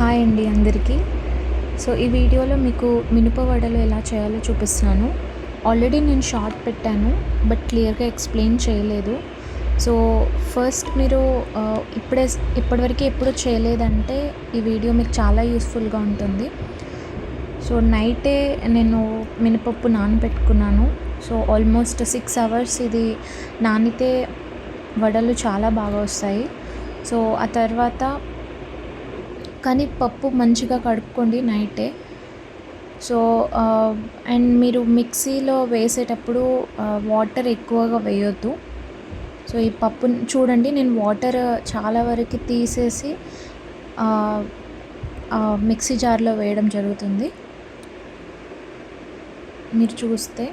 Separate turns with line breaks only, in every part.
Hi అండి అందరికీ. So ఈ వీడియోలో మీకు మినప వడలు ఎలా చేయాలో చూపిస్తాను. ఆల్రెడీ నేను షార్ట్ పెట్టాను బట్ క్లియర్గా ఎక్స్ప్లెయిన్ చేయలేదు. సో ఫస్ట్ మీరు ఇప్పుడే ఇప్పటివరకు ఎప్పుడు చేయలేదంటే ఈ వీడియో మీకు చాలా యూస్ఫుల్గా ఉంటుంది. సో నైటే నేను మినపప్పు నానబెట్టుకున్నాను. సో ఆల్మోస్ట్ సిక్స్ అవర్స్ ఇది నానితే వడలు చాలా బాగా వస్తాయి. సో ఆ తర్వాత కానీ పప్పు మంచిగా కడుక్కోండి నైటే. సో అండ్ మీరు మిక్సీలో వేసేటప్పుడు వాటర్ ఎక్కువగా వేయొద్దు. సో ఈ పప్పు చూడండి నేను వాటర్ చాలా వరకు తీసేసి మిక్సీ జార్లో వేయడం జరుగుతుంది. మీరు చూస్తే.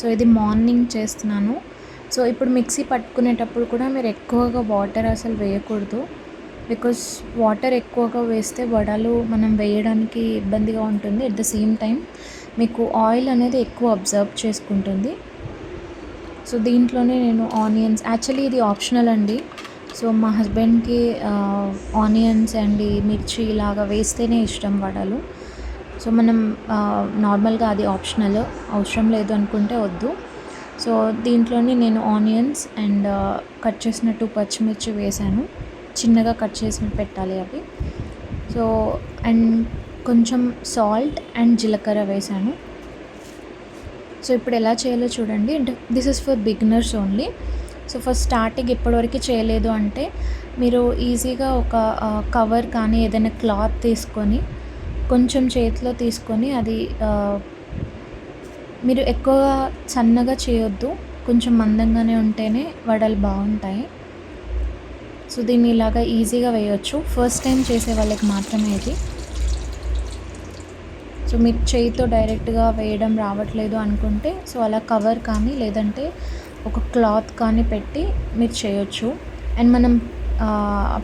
సో ఇది మార్నింగ్ చేస్తున్నాను. సో ఇప్పుడు మిక్సీ పట్టుకునేటప్పుడు కూడా మీరు ఎక్కువగా వాటర్ అసలు వేయకూడదు. బికాస్ వాటర్ ఎక్కువగా వేస్తే వడలు మనం వేయడానికి ఇబ్బందిగా ఉంటుంది. అట్ ద సేమ్ టైం మీకు ఆయిల్ అనేది ఎక్కువ అబ్జర్వ్ చేసుకుంటుంది. సో దీంట్లోనే నేను ఆనియన్స్ యాక్చువల్లీ ఇది ఆప్షనల్ అండి. సో మా హస్బెండ్కి ఆనియన్స్ అండ్ ఈ మిర్చి ఇలాగా వేస్తేనే ఇష్టం వడలు. సో మనం నార్మల్గా అది ఆప్షనల్ అవసరం లేదు అనుకుంటే వద్దు. సో దీంట్లోనే నేను ఆనియన్స్ అండ్ కట్ చేసిన టూ పచ్చిమిర్చి వేసాను. చిన్నగా కట్ చేసి పెట్టాలి అవి. సో అండ్ కొంచెం సాల్ట్ అండ్ జీలకర్ర వేసాను. సో ఇప్పుడు ఎలా చేయాలో చూడండి. అంటే this is for beginners only. So first starting ఇప్పటివరకు చేయలేదు అంటే మీరు ఈజీగా ఒక కవర్ కానీ ఏదైనా క్లాత్ తీసుకొని కొంచెం చేతిలో తీసుకొని అది మీరు ఎక్కువగా సన్నగా చేయొద్దు. కొంచెం మందంగానే ఉంటేనే వడలు బాగుంటాయి. సో దీన్ని ఇలాగా ఈజీగా వేయొచ్చు. ఫస్ట్ టైం చేసే వాళ్ళకి మాత్రమే ఇది. సో మీరు చేయితో డైరెక్ట్గా వేయడం రావట్లేదు అనుకుంటే సో అలా కవర్ కానీ లేదంటే ఒక క్లాత్ కానీ పెట్టి మీరు చేయొచ్చు. అండ్ మనం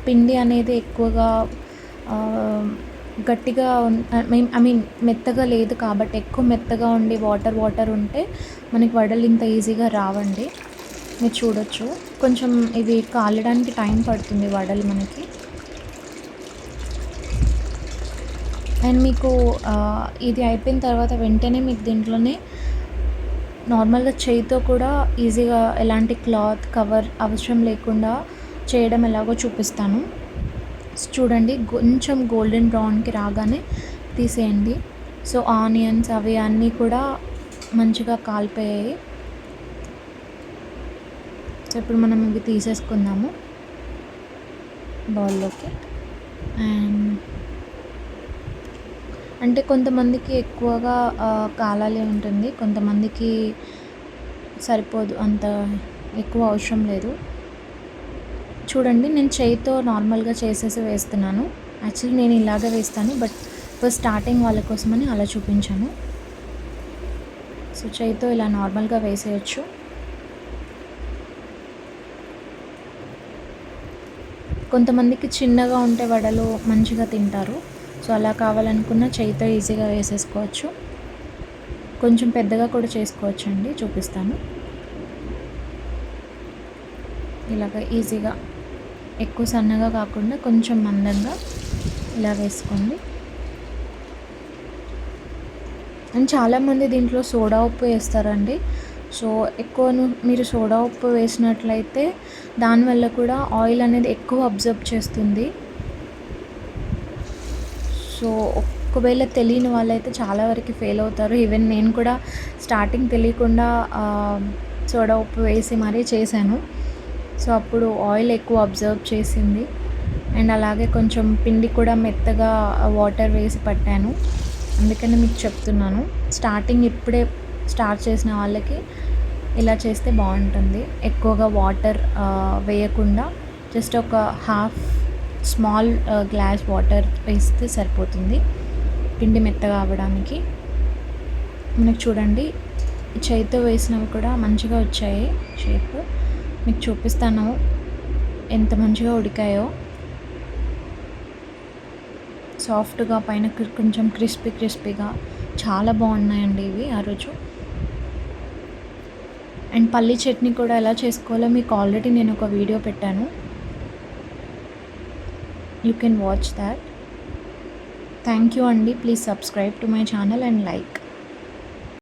పిండి అనేది ఎక్కువగా గట్టిగా ఐ మీన్ మెత్తగా లేదు కాబట్టి ఎక్కువ మెత్తగా ఉండి వాటర్ వాటర్ ఉంటే మనకి వడలు ఇంత ఈజీగా రావండి. మీరు చూడొచ్చు. కొంచెం ఇది కాలడానికి టైం పడుతుంది వడలు మనకి. అండ్ మీకు ఇది అయిపోయిన తర్వాత వెంటనే మీకు దీంట్లోనే నార్మల్గా చేయితో కూడా ఈజీగా ఎలాంటి క్లాత్ కవర్ అవసరం లేకుండా చేయడం ఎలాగో చూపిస్తాను. చూడండి కొంచెం గోల్డెన్ బ్రౌన్కి రాగానే తీసేయండి. సో ఆనియన్స్ అవి అన్నీ కూడా మంచిగా కాలిపోయాయి. సో ఇప్పుడు మనం ఇవి తీసేసుకుందాము బౌల్లోకి. అండ్ అంటే కొంతమందికి ఎక్కువగా ఆ, కాలాలి ఉంటుంది. కొంతమందికి సరిపోదు అంత ఎక్కువ అవసరం లేదు. చూడండి నేను చేయితో నార్మల్గా చేసేసి వేస్తున్నాను. యాక్చువల్లీ నేను ఇలాగే వేస్తాను బట్ ఫస్ట్ స్టార్టింగ్ వాళ్ళ కోసమని అలా చూపించాను. సో చేయితో ఇలా నార్మల్గా వేసేయచ్చు. కొంతమందికి చిన్నగా ఉంటే వడలు మంచిగా తింటారు. సో అలా కావాలనుకున్న చేయితో ఈజీగా వేసేసుకోవచ్చు. కొంచెం పెద్దగా కూడా చేసుకోవచ్చు అండి చూపిస్తాను. ఇలాగ ఈజీగా ఎక్కువ సన్నగా కాకుండా కొంచెం మందంగా ఇలా వేసుకోండి. అండ్ చాలామంది దీంట్లో సోడా ఉప్పు వేస్తారండి. సో ఎక్కువ మీరు సోడా ఉప్పు వేసినట్లయితే దానివల్ల కూడా ఆయిల్ అనేది ఎక్కువ అబ్జర్వ్ చేస్తుంది. సో ఒకవేళ తెలియని వాళ్ళైతే చాలా వరకు ఫెయిల్ అవుతారు. ఈవెన్ నేను కూడా స్టార్టింగ్ తెలియకుండా సోడా ఉప్పు వేసి మరీ చేశాను. సో అప్పుడు ఆయిల్ ఎక్కువ అబ్జర్వ్ చేసింది. అండ్ అలాగే కొంచెం పిండి కూడా మెత్తగా వాటర్ వేసి పట్టాను. అందుకని మీకు చెప్తున్నాను. స్టార్టింగ్ ఇప్పుడే స్టార్ట్ చేసిన వాళ్ళకి ఇలా చేస్తే బాగుంటుంది. ఎక్కువగా వాటర్ వేయకుండా జస్ట్ ఒక హాఫ్ స్మాల్ గ్లాస్ వాటర్ వేస్తే సరిపోతుంది. పిండి మెత్తగా అవ్వడానికి. మనకు చూడండి చేతితో వేసినవి కూడా మంచిగా వచ్చాయి షేప్. మీకు చూపిస్తాను ఎంత మంచిగా ఉడికాయో. సాఫ్ట్గా పైన కొంచెం క్రిస్పీ క్రిస్పీగా చాలా బాగున్నాయండి ఇవి ఆ రోజు. అండ్ పల్లి చట్నీ కూడా ఎలా చేసుకోవాలో మీకు ఆల్రెడీ నేను ఒక వీడియో పెట్టాను. You can watch that thank you అండి please subscribe to my channel and like